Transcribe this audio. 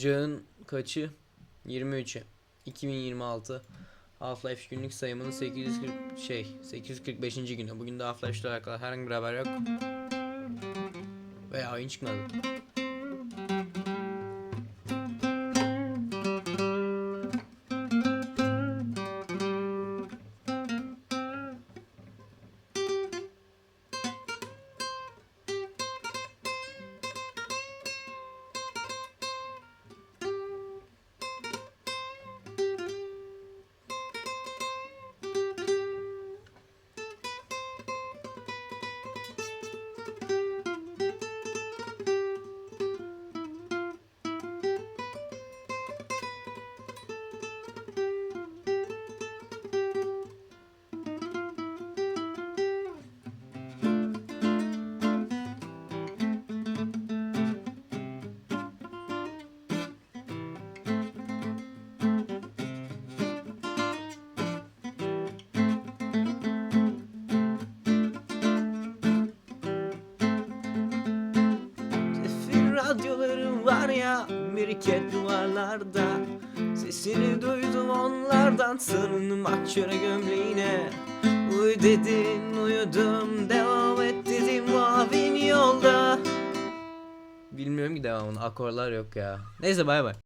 Ocağın kaçı? 23'ü. 2026. Half-Life günlük sayımının 840 şey 845. günü. Bugün de Half-Life ile alakalı herhangi bir haber yok. Veya oyun çıkmadı. Var ya biriket duvarlarda. Sesini duydum onlardan sarınım akçara gömleğine. Uy dedin uyudum devam et dedim muavin yolda. Bilmiyorum ki devamını akorlar yok ya. Neyse bay bay